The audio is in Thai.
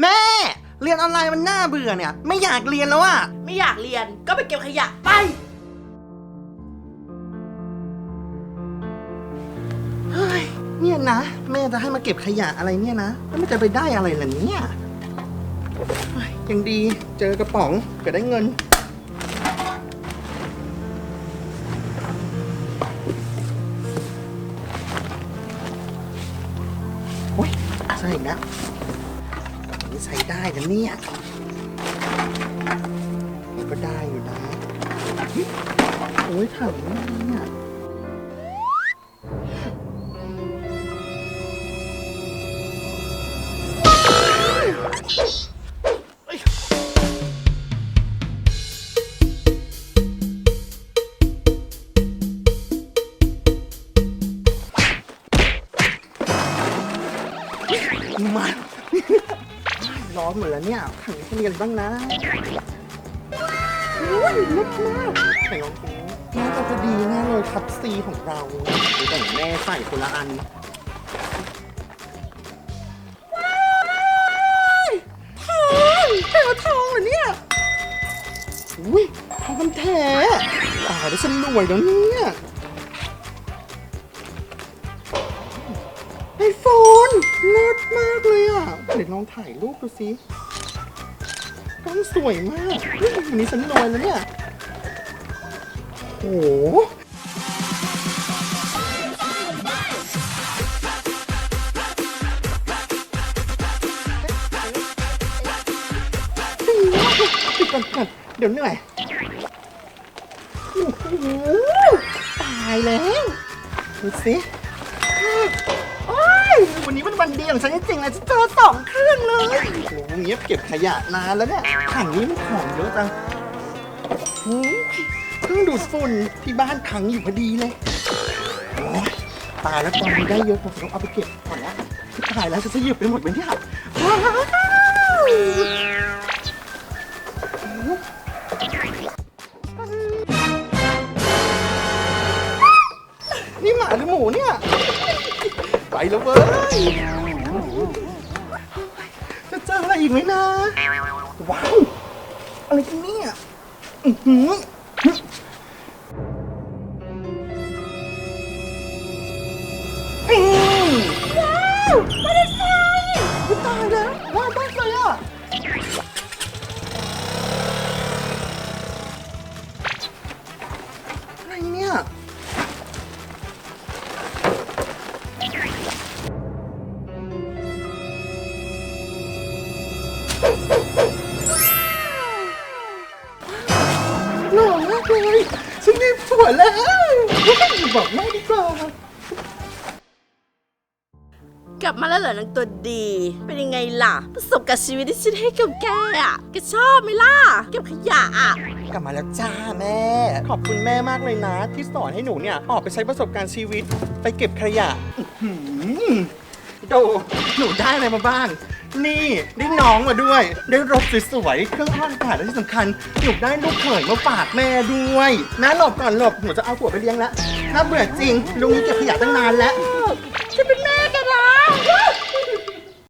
แม่ เรียนออนไลน์มันน่าเบื่อเนี่ย ไม่อยากเรียนแล้วอะไม่อยากเรียนก็ไปเก็บขยะไป เฮ้ยเนี่ยนะ แม่จะให้มาเก็บขยะอะไรเนี่ยนะแล้วมันจะไปได้อะไรล่ะเนี่ยเฮ้ยยังดีเจอกระป๋องก็ได้เงิน โอ้ยใส่อีกแล้ว นี่ใส่ได้นะเนี่ยมันก็ได้อยู่นะโอ้ยถังเนี่ยมัน ร้อนหมดแล้วเนี่ยถังนี้เรียนบ้างนะโอ้ยเล็กมากใส่รองเท้าน่าจะพอดีแน่เลยคับซีของเราแต่งแม่ใส่คนละอันว้ายทองแถวทองเหรอเนี่ยอุ้ยทองคำแท้ตายแล้วฉันรวยแล้วเนี่ยไอโฟน เดี๋ยวลองถ่ายรูปดูสิกล้องสวยมากเฮ้ยวันนี้ฉันรวยแล้วเนี่ย โอ้โหดีมากปิดก่อนก่อนเดี๋ยวเหนื่อยโอ้โหตายแล้ว ดูสิ วันนี้เป็นวันดีของฉันจริงๆเลยฉันเจอสองเครื่องเลยโอ้โหเงียบเก็บขยะนานแล้วเนี่ยถังนี้มันของเยอะจังโอ้ยเครื่งดูดฝุ่นที่บ้านถังอยู่พอดีเลยโอ้ยตายแล้วตอนนี้ได้เยอะผมต้องเอาไปเก็บก่อนละตายแล้วฉันจะหยิบไปหมดไหมเนี่ยว้าวนี่หมาหรือหมูเนี่ย แล้วเว้ยจะเจออะไรอีกไหมนะ ว้าว อะไรกันเนี่ย อื้อหือ ฉันมีผัวแล้วบอกแม่ดีกว่า กลับมาแล้วเหรอนางตัวดี เป็นยังไงล่ะ ประสบการณ์ชีวิตที่ฉันให้กับแกอะแกชอบไหมล่ะ เก็บขยะอะ กลับมาแล้วจ้าแม่ ขอบคุณแม่มากเลยนะ ที่สอนให้หนูเนี่ย ออกไปใช้ประสบการณ์ชีวิต ไปเก็บขยะอื้อหือดูหนูได้อะไรมาบ้าง นี่ได้น้องมาด้วย ได้รถสวยๆ เครื่องร่างกายและที่สำคัญหนูได้ลูกเขยมาฝากแม่ด้วย แม่หลบก่อนหลบหนูจะเอาผัวไปเลี้ยงแล้วน่าเบื่อจริงลุงนี้เก็บขยะตั้งนานแล้ว จะเป็น